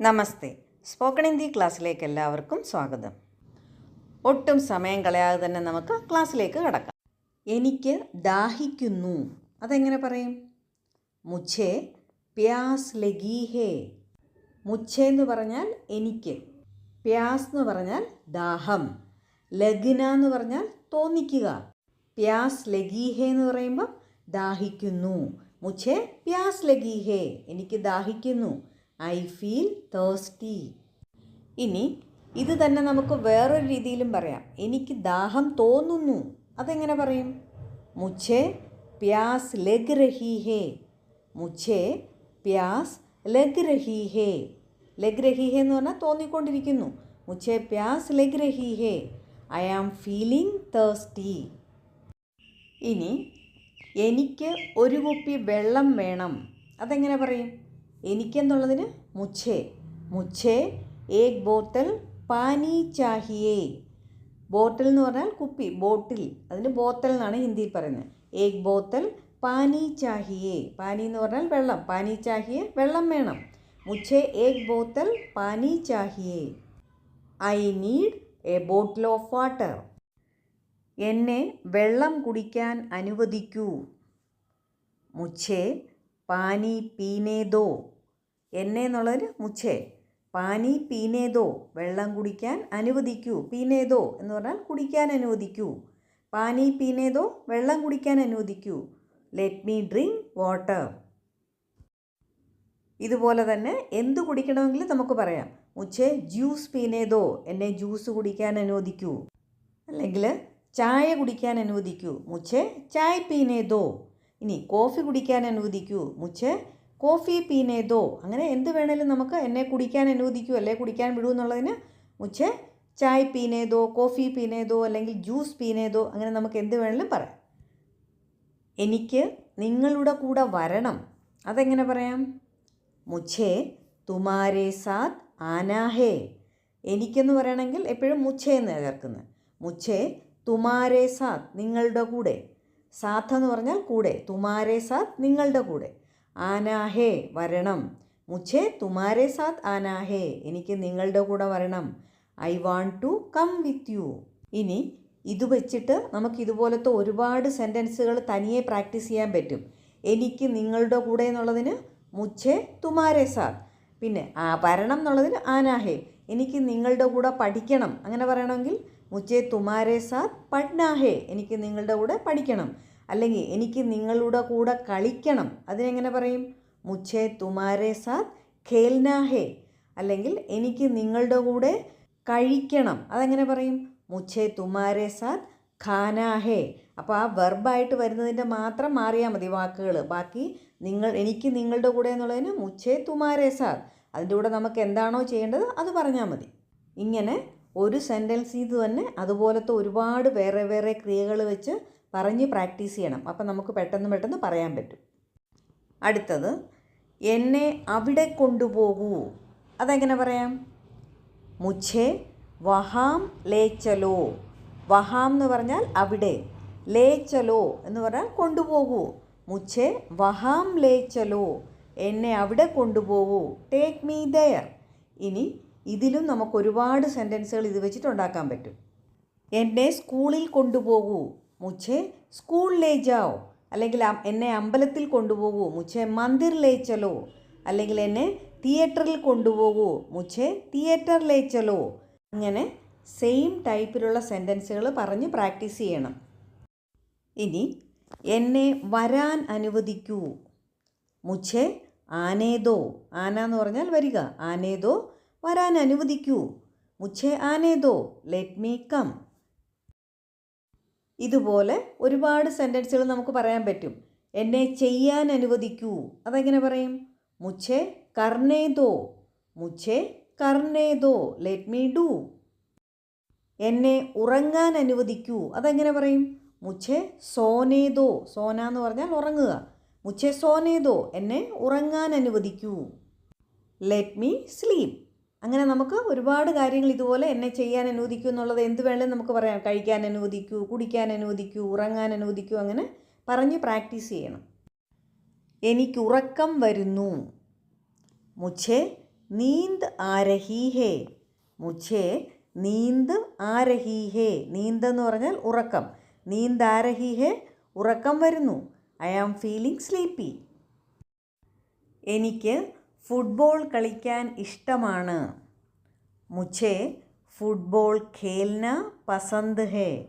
നമസ്തേ. Spoken Hindi ക്ലാസ്സിലേക്ക് എല്ലാവർക്കും സ്വാഗതം. ഒട്ടും സമയം കളയാതെ തന്നെ നമുക്ക് ക്ലാസ്സിലേക്ക് കടക്കാം. എനിക്ക് ദാഹിക്കുന്നു. അതെങ്ങനെ പറയും? മുഛേ പ്യാസ് ലഗി ഹേ. മുഛേ എന്ന് പറഞ്ഞാൽ എനിക്ക്. പ്യാസ് എന്ന് പറഞ്ഞാൽ ദാഹം. ലഗ്ന എന്ന് പറഞ്ഞാൽ തോന്നിക്കുക. പ്യാസ് ലഗി ഹേ എന്ന് പറയുമ്പോൾ ദാഹിക്കുന്നു. മുഛേ പ്യാസ് ലഗി ഹേ. എനിക്ക് ദാഹിക്കുന്നു. ഐ ഫീൽ തേഴ്സ്റ്റി ഇനി ഇത് തന്നെ നമുക്ക് വേറൊരു രീതിയിലും പറയാം. എനിക്ക് ദാഹം തോന്നുന്നു. അതെങ്ങനെ പറയും? മുഛേ പ്യാസ് ലഗ് രഹി ഹേ. മുഛേ പ്യാസ് ലഗ് രഹി ഹേ. ലഗ് രഹി ഹേ എന്ന് പറഞ്ഞാൽ തോന്നിക്കൊണ്ടിരിക്കുന്നു. മുഛേ പ്യാസ് ലഗ് രഹി ഹേ. ഐ ആം ഫീലിംഗ് തേഴ്സ്റ്റി ഇനി എനിക്ക് ഒരു കുപ്പി വെള്ളം വേണം. അതെങ്ങനെ പറയും? എനിക്കെന്നുള്ളതിന് മുഛേ മുച്ഛേ ഏക് ബോത്തൽ പാനി ചാഹിയേ. ബോട്ടിൽ എന്ന് പറഞ്ഞാൽ കുപ്പി ബോട്ടിൽ. അതിന് ബോത്തൽ എന്നാണ് ഹിന്ദിയിൽ പറയുന്നത്. ഏക് ബോത്തൽ പാനി ചാഹിയേ. പാനി എന്ന് പറഞ്ഞാൽ വെള്ളം. പാനി ചാഹിയേ വെള്ളം വേണം. മുച്ഛേ ഏക് ബോത്തൽ പാനി Chahiye. I need a bottle of water. എന്നെ വെള്ളം കുടിക്കാൻ അനുവദിക്കൂ. മുഛേ പാനി പീനേതോ എന്നെ എന്നുള്ളതിന് മുച്ചേ. പാനി പീനേതോ വെള്ളം കുടിക്കാൻ അനുവദിക്കൂ. പീനേതോ എന്ന് പറഞ്ഞാൽ കുടിക്കാൻ അനുവദിക്കൂ. പാനി പീനേതോ വെള്ളം കുടിക്കാൻ അനുവദിക്കൂ. ലെറ്റ് മീ ഡ്രിങ്ക് വാട്ടർ ഇതുപോലെ തന്നെ എന്ത് കുടിക്കണമെങ്കിലും നമുക്ക് പറയാം. മുച്ചേ ജ്യൂസ് പീനേതോ എന്നെ ജ്യൂസ് കുടിക്കാൻ അനുവദിക്കൂ. അല്ലെങ്കിൽ ചായ കുടിക്കാൻ അനുവദിക്കൂ. മുച്ചേ ചായ പീനേതോ ഇനി കോഫി കുടിക്കാൻ അനുവദിക്കൂ. മുച്ചേ കോഫി പീനേതോ. അങ്ങനെ എന്ത് വേണേലും നമുക്ക് എന്നെ കുടിക്കാൻ അനുവദിക്കൂ അല്ലെ കുടിക്കാൻ വിടൂ എന്നുള്ളതിന് മുച്ചേ ചായ് പീനേതോ കോഫി പീനേതോ അല്ലെങ്കിൽ ജ്യൂസ് പീനേതോ അങ്ങനെ നമുക്ക് എന്ത് വേണേലും പറയാം. എനിക്ക് നിങ്ങളുടെ കൂടെ വരണം. അതെങ്ങനെ പറയാം? മുഛേ തുമാരേ സാത്ത് ആനാഹേ. എനിക്കെന്ന് പറയണമെങ്കിൽ എപ്പോഴും മുഛേ എന്ന് ചേർക്കുന്നത്. മുഛേ തുമാരേ സാത്ത് നിങ്ങളുടെ കൂടെ. സാത്ത് എന്ന് പറഞ്ഞാൽ കൂടെ തുമാരെ സാത്ത് നിങ്ങളുടെ കൂടെ. ആനാഹേ വരണം. മുച്ചേ തുമാരെ സാത്ത് ആനാഹേ എനിക്ക് നിങ്ങളുടെ കൂടെ വരണം. I want to come with you. ഇനി ഇത് വെച്ചിട്ട് നമുക്ക് ഇതുപോലത്തെ ഒരുപാട് സെന്റൻസുകൾ തനിയെ പ്രാക്ടീസ് ചെയ്യാൻ പറ്റും. എനിക്ക് നിങ്ങളുടെ കൂടെ എന്നുള്ളതിന് മുച്ചേ തുമാരെ സാത് പിന്നെ ആ വരണം എന്നുള്ളതിന് ആനാഹേ എനിക്ക് നിങ്ങളുടെ കൂടെ പഠിക്കണം. അങ്ങനെ പറയണമെങ്കിൽ മുച്ചേ തുമാരെ സാത് പഠ്നാഹേ എനിക്ക് നിങ്ങളുടെ കൂടെ പഠിക്കണം. അല്ലെങ്കിൽ എനിക്ക് നിങ്ങളുടെ കൂടെ കളിക്കണം. അതിനെങ്ങനെ പറയും? മുച്ചേ തുമാരേ സാത്ത് ഖേൽനാഹേ അല്ലെങ്കിൽ എനിക്ക് നിങ്ങളുടെ കൂടെ കഴിക്കണം. അതെങ്ങനെ പറയും? മുച്ചേ തുമാരേ സാത്ത് ഖാനാഹേ അപ്പോൾ ആ വെർബായിട്ട് വരുന്നതിന്റെ മാത്രം മാറിയാൽ മതി വാക്കുകൾ. ബാക്കി നിങ്ങൾ എനിക്ക് നിങ്ങളുടെ കൂടെ എന്നുള്ളതിന് മുച്ചേ തുമാരേ സാത്ത് അതിന്റെ കൂടെ നമുക്ക് എന്താണോ ചെയ്യേണ്ടത് അത് പറഞ്ഞാൽ മതി. ഇങ്ങനെ ഒരു സെന്റൻസ് ഇത് തന്നെ. അതുപോലത്തെ ഒരുപാട് വേറെ വേറെ ക്രിയകൾ വെച്ച് പറഞ്ഞ് പ്രാക്ടീസ് ചെയ്യണം. അപ്പം നമുക്ക് പെട്ടെന്ന് പെട്ടെന്ന് പറയാൻ പറ്റും. അടുത്തത് എന്നെ അവിടെ കൊണ്ടുപോകൂ. അതെങ്ങനെ പറയാം? മുച്ഛേ വഹാം ലേച്ചലോ വഹാം എന്ന് പറഞ്ഞാൽ അവിടെ. ലേച്ചലോ എന്ന് പറഞ്ഞാൽ കൊണ്ടുപോകൂ. മുച്ഛേ വഹാം ലേച്ചലോ എന്നെ അവിടെ കൊണ്ടുപോകൂ. ടേക്ക് മീ ദയർ ഇനി ഇതിലും നമുക്ക് ഒരുപാട് സെന്റൻസുകൾ ഇത് വെച്ചിട്ട് ഉണ്ടാക്കാൻ പറ്റും. എന്നെ സ്കൂളിൽ കൊണ്ടുപോകൂ. മുഛേ സ്കൂൾ ലേ ജാओ അല്ലെങ്കിൽ എന്നെ അമ്പലത്തിൽ കൊണ്ടുപോകൂ മുഛേ മന്ദിർ ചലോ അല്ലെങ്കിൽ എന്നെ തിയേറ്ററിൽ കൊണ്ടുപോകൂ മുഛേ തിയേറ്റർ ലേ ചലോ അങ്ങനെ സെയിം ടൈപ്പിലുള്ള സെന്റൻസുകൾ പറഞ്ഞ് പ്രാക്ടീസ് ചെയ്യണം. ഇനി എന്നെ വരാൻ അനുവദിക്കൂ. മുഛേ ആനേതോ ആന എന്ന് പറഞ്ഞാൽ വരിക. ആനേതോ വരാൻ അനുവദിക്കൂ. മുഛേ ആനേതോ ലെറ്റ് മീ കം ഇതുപോലെ ഒരുപാട് സെന്റൻസുകൾ നമുക്ക് പറയാൻ പറ്റും. എന്നെ ചെയ്യാൻ അനുവദിക്കൂ. അതെങ്ങനെ പറയും? മുച്ഛേ കർണേതോ മുച്ഛേ കർണേതോ ലെറ്റ് മീ ഡു എന്നെ ഉറങ്ങാൻ അനുവദിക്കൂ. അതെങ്ങനെ പറയും? മുച്ഛേ സോനേതോ സോന എന്ന് പറഞ്ഞാൽ ഉറങ്ങുക. മുച്ഛേ സോനേതോ എന്നെ ഉറങ്ങാൻ അനുവദിക്കൂ. ലെറ്റ് മീ സ്ലീപ്പ് അങ്ങനെ നമുക്ക് ഒരുപാട് കാര്യങ്ങൾ ഇതുപോലെ എന്നെ ചെയ്യാൻ അനുവദിക്കൂ എന്നുള്ളത് എന്ത് വേണേലും നമുക്ക് പറയാം. കഴിക്കാൻ അനുവദിക്കൂ കുടിക്കാൻ അനുവദിക്കൂ ഉറങ്ങാൻ അനുവദിക്കൂ അങ്ങനെ പറഞ്ഞ് പ്രാക്ടീസ് ചെയ്യണം. എനിക്ക് ഉറക്കം വരുന്നു. മുഛേ നീന്ത് ആരഹീഹേ. മുച്ഛേ നീന്ത് ആരഹീഹേ. രഹി ഹേ നീന്ത് എന്ന് പറഞ്ഞാൽ ഉറക്കം. നീന്ത് ആരഹീഹേ ഉറക്കം വരുന്നു. I am feeling sleepy. എനിക്ക് ഫുട്ബോൾ കളിക്കാൻ ഇഷ്ടമാണ്. മുझे ഫുട്ബോൾ ഖേൽന പസന്ത് ഹേ.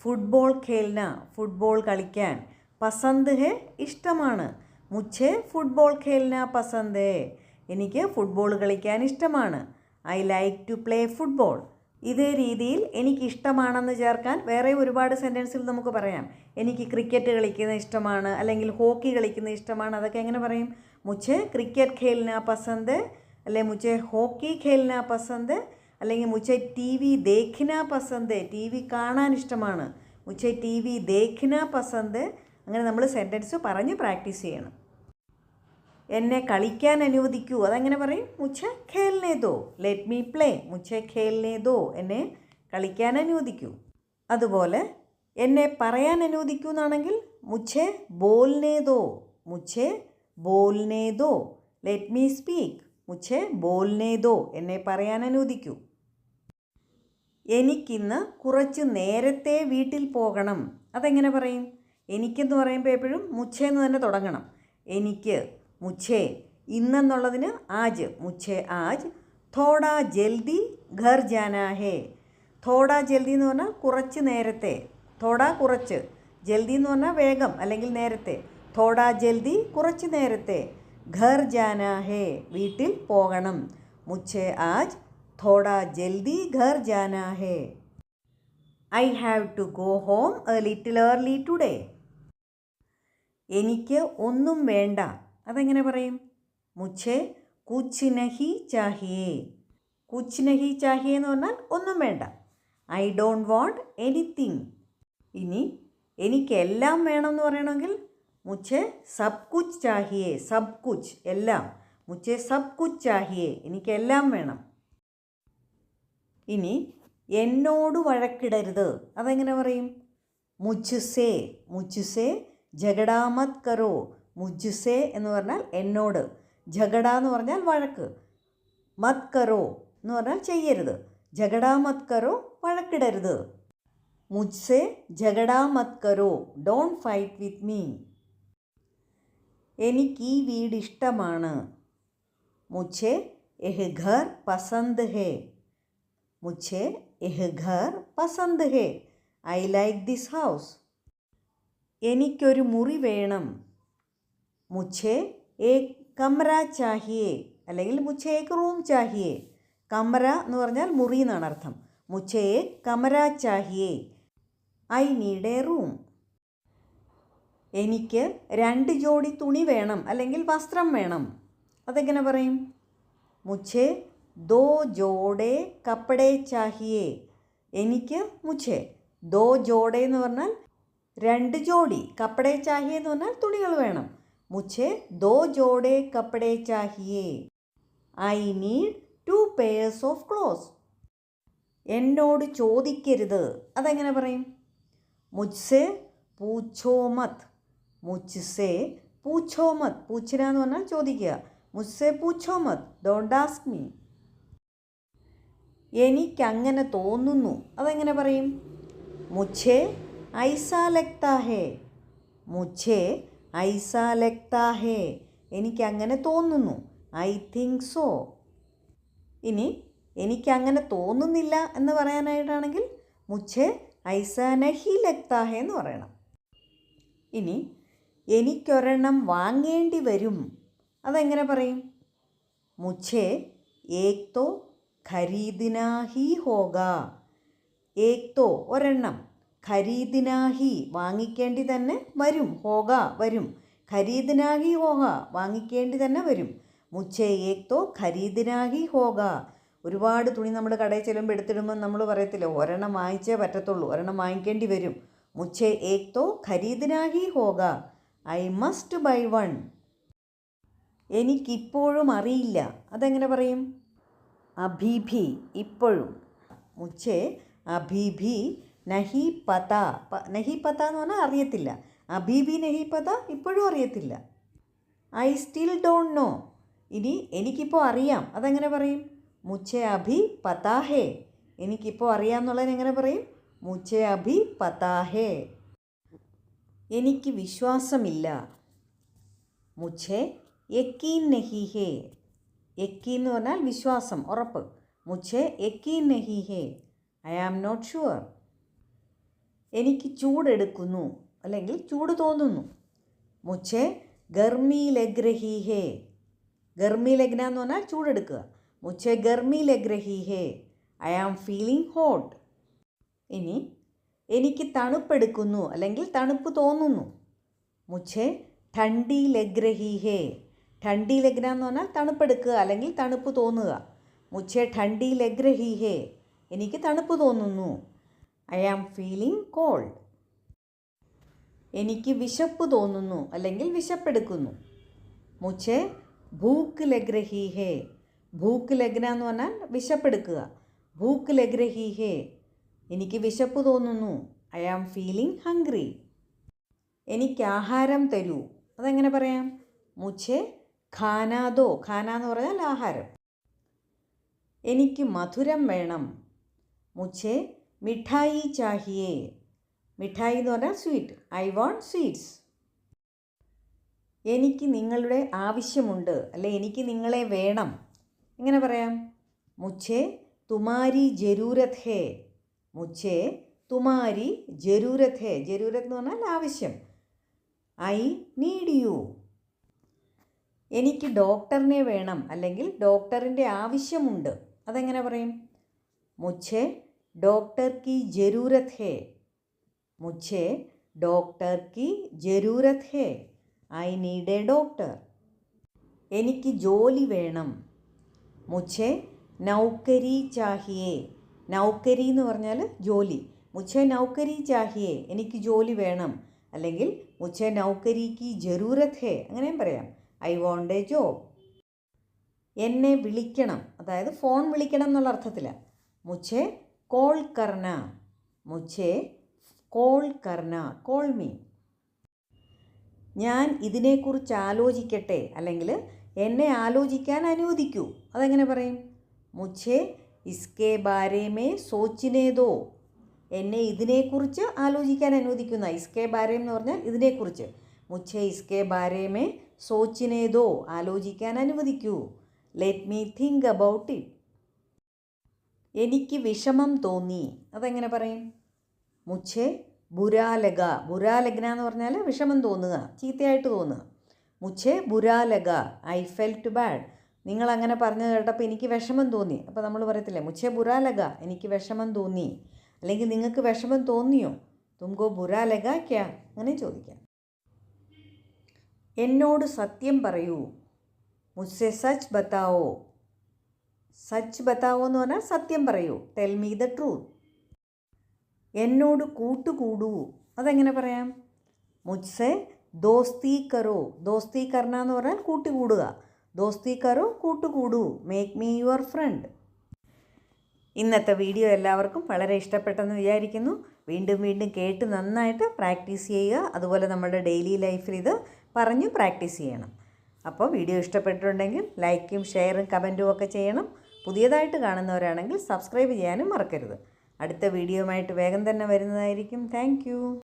ഫുട്ബോൾ ഖേൽന ഫുട്ബോൾ കളിക്കാൻ പസന്ത് ഹേ ഇഷ്ടമാണ്. മുझे ഫുട്ബോൾ ഖേൽന പസന്ത് ഹേ. എനിക്ക് ഫുട്ബോൾ കളിക്കാൻ ഇഷ്ടമാണ്. I like to play football. ഇതേ രീതിയിൽ എനിക്ക് ഇഷ്ടമാണെന്ന് ചേർക്കാൻ വേറെ ഒരുപാട് സെന്റൻസിൽ നമുക്ക് പറയാം. എനിക്ക് ക്രിക്കറ്റ് കളിക്കുന്ന ഇഷ്ടമാണ് അല്ലെങ്കിൽ ഹോക്കി കളിക്കുന്ന ഇഷ്ടമാണ് അതൊക്കെ എങ്ങനെ പറയും? മുझे ക്രിക്കറ്റ് ഖേൽന പസന്ത് അല്ലെ മുझे ഹോക്കി ഖേൽന പസന്ത് അല്ലെങ്കിൽ മുझे ടി വി ദേഖിന പസന്ത് ടി വി കാണാൻ ഇഷ്ടമാണ് മുझे ടി വി ദേഖിന പസന്ത് അങ്ങനെ നമ്മൾ സെന്റൻസ് പറഞ്ഞ് പ്രാക്ടീസ് ചെയ്യണം എന്നെ കളിക്കാൻ അനുവദിക്കൂ അതങ്ങനെ പറയും മുച്ച ഖേൽനേ ദോ ലെറ്റ് മീ പ്ലേ മുച്ച ഖേൽനേ ദോ എന്നെ കളിക്കാൻ അനുവദിക്കൂ അതുപോലെ എന്നെ പറയാൻ അനുവദിക്കൂ എന്നാണെങ്കിൽ മുച്ചേ ബോൽനേ ദോ മുച്ചേ ബോൽനെ ദോ ലെറ്റ് മീ സ്പീക്ക് മുझे ബോൽനെ ദോ എന്നെ പറയാൻ അനുവദിക്കൂ. എനിക്കിന്ന് കുറച്ച് നേരത്തെ വീട്ടിൽ പോകണം. അതെങ്ങനെ പറയും? എനിക്കെന്ന് പറയുമ്പോൾ എപ്പോഴും മുച്ചേന്ന് തന്നെ തുടങ്ങണം. എനിക്ക് മുച്ചേ ഇന്നെന്നുള്ളതിന് ആജ്. മുച്ചേ ആജ്. തോട ജൽദി ഘർ ജാനാ ഹേ. ജൽദി എന്ന് പറഞ്ഞാൽ കുറച്ച് നേരത്തെ. തോട കുറച്ച്. ജൽദി എന്ന് പറഞ്ഞാൽ വേഗം അല്ലെങ്കിൽ നേരത്തെ. തോട ജൽദി കുറച്ച് നേരത്തെ. ഘർ ജാനാ ഹേ വീട്ടിൽ പോകണം. മുച്ചേ ആജ് തോടാ ജൽദി ഘർ ജാനാ ഹേ. I have to go home a little early today. എനിക്ക് ഒന്നും വേണ്ട. അതെങ്ങനെ പറയും? മുച്ചേ കുച്ച് നഹി ചാഹിയേ. കുച്ച് ചാഹിയേ എന്ന് പറഞ്ഞാൽ ഒന്നും വേണ്ട. I don't want anything. ഇനി എനിക്കെല്ലാം വേണമെന്ന് പറയണമെങ്കിൽ മുझे സബ് കുച്ച് ചാഹിയേ സബ് കുച്ച് എല്ലാം. മുച്ചെ സബ് കുച്ച് ചാഹിയേ എനിക്കെല്ലാം വേണം. ഇനി എന്നോട് വഴക്കിടരുത്. അതെങ്ങനെ പറയും? മുച്ചുസേ മുച്ചുസേ ജഗടാമത് കറോ മുജുസേ എന്ന് പറഞ്ഞാൽ എന്നോട്. ജഗട എന്ന് പറഞ്ഞാൽ വഴക്ക്. മത് കറോ എന്ന് പറഞ്ഞാൽ ചെയ്യരുത്. ജഗടാ മത് കറോ വഴക്കിടരുത്. മുജ്സേ ജഗടാ മത് കറോ ഡോണ്ട് ഫൈറ്റ് വിത്ത് മീ. എനിക്ക് ഈ വീട് ഇഷ്ടമാണ്. മുझे എഹ് ഘർ പസന്ദ് ഹേ. മുझे എഹ് ഘർ പസന്ദ് ഹേ. I like this house. എനിക്കൊരു മുറി വേണം. മുझे एक കമറ ചാഹിയേ. അല്ലെങ്കിൽ മുझे ഏക് റൂം ചാഹിയേ. കമറ എന്ന് പറഞ്ഞാൽ മുറി എന്നാണ് അർത്ഥം. മുझे एक കമറ Chahiye. I need a room. എനിക്ക് രണ്ട് ജോഡി തുണി വേണം അല്ലെങ്കിൽ വസ്ത്രം വേണം. അതെങ്ങനെ പറയും? മുഛേ ദോ ജോഡെ കപ്പടെ ചാഹിയേ. എനിക്ക് മുഛേ ദോ ജോഡെ എന്ന് പറഞ്ഞാൽ രണ്ട് ജോഡി കപ്പടെ ചാഹിയേ എന്ന് പറഞ്ഞാൽ തുണികൾ വേണം. മുഛേ ദോ ജോഡെ കപ്പടെ Chahiye. I need two pairs of clothes എന്നോട് ചോദിക്കരുത്. അതെങ്ങനെ പറയും? മുജ്സെ പൂച്ചോ മത് മുച്ചുസേ പൂച്ചോ മത് പൂച്ചിന എന്ന് പറഞ്ഞാൽ ചോദിക്കുക. മുസ്സേ പൂച്ചോ മത് ഡോണ്ട് ആസ്ക് മീ എനിക്കങ്ങനെ തോന്നുന്നു. അതെങ്ങനെ പറയും? മുച്ചേ ഐസാ ലക്താ ഹേ മുച്ചേ ഐസാ ലക്താ ഹേ എനിക്കങ്ങനെ തോന്നുന്നു. ഐ തിങ്ക് സോ ഇനി എനിക്കങ്ങനെ തോന്നുന്നില്ല എന്ന് പറയാനായിട്ടാണെങ്കിൽ മുച്ചേ ഐസാ നഹി ലക്താ ഹേ എന്ന് പറയണം. ഇനി എനിക്കൊരെണ്ണം വാങ്ങേണ്ടി വരും. അതെങ്ങനെ പറയും? മുച്ഛേ ഏക്തോ ഖരീദിനാഹി ഹോഗ. ഏക്തോ ഒരെണ്ണം ഖരീദിനാഹി വാങ്ങിക്കേണ്ടി തന്നെ വരും ഹോഗ വരും. ഖരീദിനാഹി ഹോഗ വാങ്ങിക്കേണ്ടി തന്നെ വരും. മുച്ചേ ഏക്തോ ഖരീദിനാഹി ഹോഗ. ഒരുപാട് തുണി നമ്മൾ കടയിൽ ചെല്ലുമ്പോൾ എടുത്തിടുമ്പോൾ നമ്മൾ പറയത്തില്ല ഒരെണ്ണം വാങ്ങിച്ചേ പറ്റത്തുള്ളൂ ഒരെണ്ണം വാങ്ങിക്കേണ്ടി വരും. മുച്ചേ ഏക്തോ ഖരീദിനാഹി ഹോഗ. I must buy one. എനിക്കിപ്പോഴും അറിയില്ല. അതെങ്ങനെ പറയും? അഭിഭി ഇപ്പോഴും. മുച്ചേ അഭിഭി നഹി പത. നഹി പത എന്ന് പറഞ്ഞാൽ അറിയത്തില്ല. അഭിഭി നഹി പത ഇപ്പോഴും അറിയത്തില്ല. I still don't know. ഇനി എനിക്കിപ്പോൾ അറിയാം. അതെങ്ങനെ പറയും? മുച്ചേ അഭി പതാഹേ എനിക്കിപ്പോൾ അറിയാം എന്നുള്ളതിനെങ്ങനെ പറയും? മുച്ചേ അഭി പതാഹേ എനിക്ക് വിശ്വാസമില്ല. മുഛേ യക്കീൻ നഹിഹേ. യക്കീൻ എന്ന് പറഞ്ഞാൽ വിശ്വാസം ഉറപ്പ്. മുഛേ യക്കീൻ നഹിഹേ. I am not sure. എനിക്ക് ചൂടെടുക്കുന്നു അല്ലെങ്കിൽ ചൂട് തോന്നുന്നു. മുഛേ ഗർമി ലഗ്രഹീഹേ ഗർമി ലഗ്ന എന്ന് പറഞ്ഞാൽ ചൂടെടുക്കുക. മുഛേ ഗർമി ലഗ്രഹീഹേ ഐ ആം ഫീലിംഗ് ഹോട്ട്. ഇനി എനിക്ക് തണുപ്പെടുക്കുന്നു അല്ലെങ്കിൽ തണുപ്പ് തോന്നുന്നു. മുച്ഛേ ഠണ്ഡി ലഗ്രഹീഹേ ഠണ്ടി ലഗ്ന എന്ന് പറഞ്ഞാൽ തണുപ്പെടുക്കുക അല്ലെങ്കിൽ തണുപ്പ് തോന്നുക. മുച്ഛേ ഠണ്ഡി ലഗ്രഹീഹേ എനിക്ക് തണുപ്പ് തോന്നുന്നു. I am feeling cold. എനിക്ക് വിശപ്പ് തോന്നുന്നു അല്ലെങ്കിൽ വിശപ്പെടുക്കുന്നു. മുച്ഛേ ഭൂക്ക് ലഗ്രഹീഹേ ഭൂക്ക് ലഗ്ന എന്ന് പറഞ്ഞാൽ വിശപ്പെടുക്കുക. ഭൂക്ക് ലഗ്രഹീഹേ എനിക്ക് വിശപ്പ് തോന്നുന്നു. ഐ ആം ഫീലിംഗ് ഹംഗ്രി എനിക്ക് ആഹാരം തരൂ. അതെങ്ങനെ പറയാം? മുഛെ ഖാനാദോ. ഖാന എന്ന് പറഞ്ഞാൽ ആഹാരം. എനിക്ക് മധുരം വേണം. മുഛെ മിഠായി ചാഹിയേ. മിഠായി എന്ന് പറഞ്ഞാൽ സ്വീറ്റ് ഐ വാണ്ട് സ്വീറ്റ്സ് എനിക്ക് നിങ്ങളുടെ ആവശ്യമുണ്ട്. അല്ലെ എനിക്ക് നിങ്ങളെ വേണം. എങ്ങനെ പറയാം? മുഛെ തുമാരി ജരൂരത് ഹേ മുച്ചേ തുമാരി ജരൂരത്ത് ഹേ ജരൂരത്ത് എന്ന് പറഞ്ഞാൽ ആവശ്യം. I need you. എനിക്ക് ഡോക്ടറിനെ വേണം അല്ലെങ്കിൽ ഡോക്ടറിന്റെ ആവശ്യമുണ്ട്. അതെങ്ങനെ പറയും? മുച്ചേ ഡോക്ടർ കി ജരൂരത് ഹേ മുച്ചേ ഡോക്ടർ കി ജരൂരത് ഹേ ഐ നീഡ് എ ഡോക്ടർ. എനിക്ക് ജോലി വേണം. മുച്ചേ നൗക്കരി ചാഹിയേ. നൗക്കരി എന്ന് പറഞ്ഞാൽ ജോലി. മുച്ഛ നൗക്കരി ചാഹിയെ എനിക്ക് ജോലി വേണം. അല്ലെങ്കിൽ മുച്ഛ നൗക്കരിക്ക് ജറൂറത്ത് ഹേ അങ്ങനെയും പറയാം. I want a job. എന്നെ വിളിക്കണം. അതായത് ഫോൺ വിളിക്കണം എന്നുള്ള അർത്ഥത്തിലാണ് മുഛേ കോൾ കർണ. മുഛേ കോൾ കർണ. Call me. ഞാൻ ഇതിനെക്കുറിച്ച് ആലോചിക്കട്ടെ. അല്ലെങ്കിൽ എന്നെ ആലോചിക്കാൻ അനുവദിക്കൂ. അതെങ്ങനെ പറയും? മുച്ഛേ ഇസ്കെ ബാരേമേ സോച്ചിനേതോ. എന്നെ ഇതിനെക്കുറിച്ച് ആലോചിക്കാൻ അനുവദിക്കുന്ന ഇസ്കേ ബാരേം എന്ന് പറഞ്ഞാൽ ഇതിനെക്കുറിച്ച്. മുച്ഛെ ഇസ്കെ ബാരേമേ സോച്ചിനേതോ ആലോചിക്കാൻ അനുവദിക്കൂ. Let me think about it എനിക്ക് വിഷമം തോന്നി. അതെങ്ങനെ പറയും? മുച്ഛെ ബുരാലക ബുരാലഗ്ന എന്ന് പറഞ്ഞാൽ വിഷമം തോന്നുക ചീത്തയായിട്ട് തോന്നുക. മുച്ഛെ ബുരാലക ഐ ഫെൽറ്റ് ബാഡ് നിങ്ങളങ്ങനെ പറഞ്ഞു കേട്ടപ്പോൾ എനിക്ക് വിഷമം തോന്നി. അപ്പോൾ നമ്മൾ പറയത്തില്ലേ മുച്ചേ ബുരാലക എനിക്ക് വിഷമം തോന്നി. അല്ലെങ്കിൽ നിങ്ങൾക്ക് വിഷമം തോന്നിയോ? തുമ്പോ ബുരാലക ക്യാ? അങ്ങനെ ചോദിക്കാം. എന്നോട് സത്യം പറയൂ. മുസ്സെ സച്ച് ബത്താവോ സച്ച് ബത്താവോ എന്ന് പറഞ്ഞാൽ സത്യം പറയൂ. ടെൽ മീ ദ ട്രൂത്ത് എന്നോട് കൂട്ടുകൂടൂ. അതെങ്ങനെ പറയാം? മുസ്സെ ദോസ്തി കറോ ദോസ്തി കർണ എന്ന് പറഞ്ഞാൽ കൂട്ടുകൂടുക. ദോസ്തി കറോ കൂട്ടുകൂടൂ. മേക്ക് മീ യുവർ ഫ്രണ്ട് ഇന്നത്തെ വീഡിയോ എല്ലാവർക്കും വളരെ ഇഷ്ടപ്പെട്ടെന്ന് വിചാരിക്കുന്നു. വീണ്ടും വീണ്ടും കേട്ട് നന്നായിട്ട് പ്രാക്ടീസ് ചെയ്യുക. അതുപോലെ നമ്മുടെ ഡെയിലി ലൈഫിൽ ഇത് പറഞ്ഞു പ്രാക്ടീസ് ചെയ്യണം. അപ്പോൾ വീഡിയോ ഇഷ്ടപ്പെട്ടിട്ടുണ്ടെങ്കിൽ ലൈക്കും ഷെയറും കമന്റും ഒക്കെ ചെയ്യണം. പുതിയതായിട്ട് കാണുന്നവരാണെങ്കിൽ സബ്സ്ക്രൈബ് ചെയ്യാനും മറക്കരുത്. അടുത്ത വീഡിയോയുമായിട്ട് വേഗം തന്നെ വരുന്നതായിരിക്കും. താങ്ക്